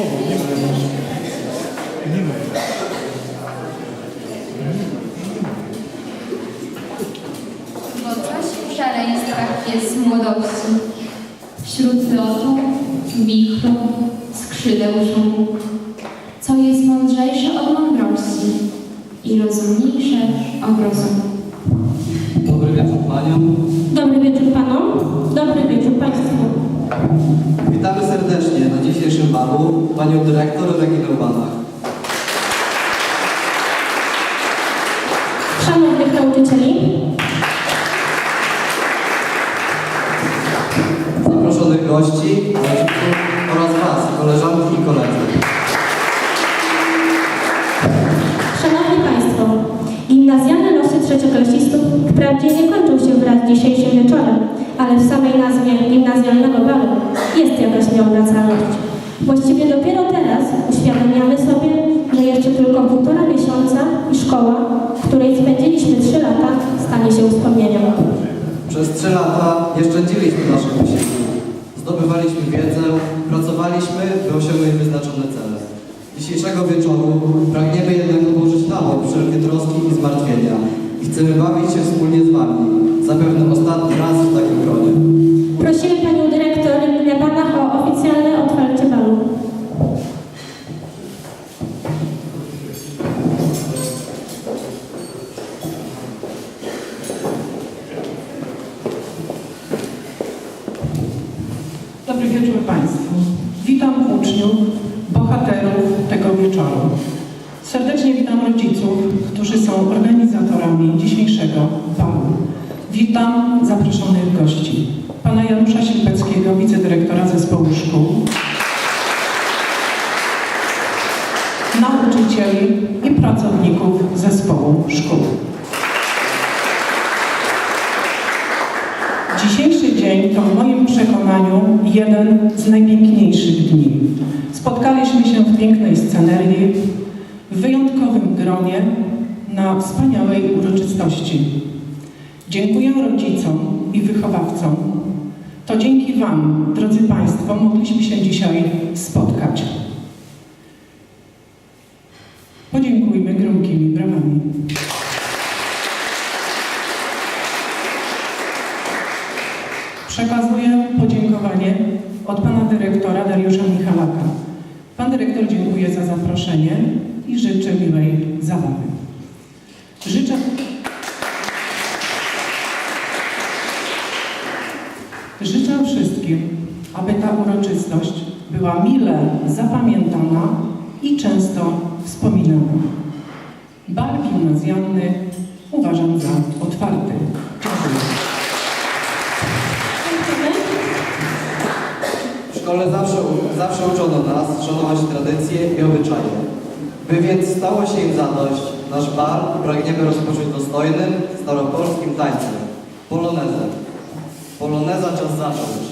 słowo, nie ma. Nie ma. Bo coś w szaleństwach jest młodości. Wśród lotu, wichru, skrzydeł szumu. Co jest mądrzejsze od mądrości i rozumniejsze od rozumu. Dobry wieczór Paniom. Dobry wieczór Panom, dobry wieczór Państwu. Witamy serdecznie na dzisiejszym balu Panią Dyrektor Reginę Banach. Szanownych nauczycieli, Zaproszonych gości, oraz Was, koleżanki i koledzy. Szanowni Państwo, gimnazjalne losy trzecioklasistów wprawdzie nie kończą się wraz z dzisiejszym wieczorem, ale w samej nazwie gimnazjalnego balu jest jakaś nieobracalność. Właściwie dopiero teraz uświadamiamy sobie, że jeszcze tylko półtora miesiąca i szkoła, w której spędziliśmy trzy lata, stanie się wspomnieniem. Przez trzy lata nie szczędziliśmy naszych wysiłków. Zdobywaliśmy wiedzę, pracowaliśmy, by osiągnąć wyznaczone cele. Dzisiejszego wieczoru pragniemy jednak odłożyć na bok wszelkie troski i zmartwienia i chcemy bawić się wspólnie z Wami, zapewne ostatni raz w takim gronie. Państwu. Witam uczniów, bohaterów tego wieczoru. Serdecznie witam rodziców, którzy są organizatorami dzisiejszego balu. Witam zaproszonych gości. Pana Janusza Silpeckiego, wicedyrektora zespołu szkół. Nauczycieli i pracowników zespołu szkół. Dzień to w moim przekonaniu jeden z najpiękniejszych dni. Spotkaliśmy się w pięknej scenerii, w wyjątkowym gronie, na wspaniałej uroczystości. Dziękuję rodzicom i wychowawcom. To dzięki Wam, drodzy Państwo, mogliśmy się dzisiaj spotkać. Podziękujmy gromkimi brawami. Przekazuję podziękowanie od pana dyrektora Dariusza Michalaka. Pan dyrektor dziękuję za zaproszenie i życzę miłej zabawy. Życzę, życzę wszystkim, aby ta uroczystość była mile zapamiętana i często wspominana. Bal gimnazjalny uważam za otwarty. Szkole zawsze, zawsze uczono nas szanować tradycje i obyczaje. By więc stało się im zadość, nasz bal pragniemy rozpocząć dostojnym, staropolskim tańcem. Polonezem. Poloneza czas zacząć.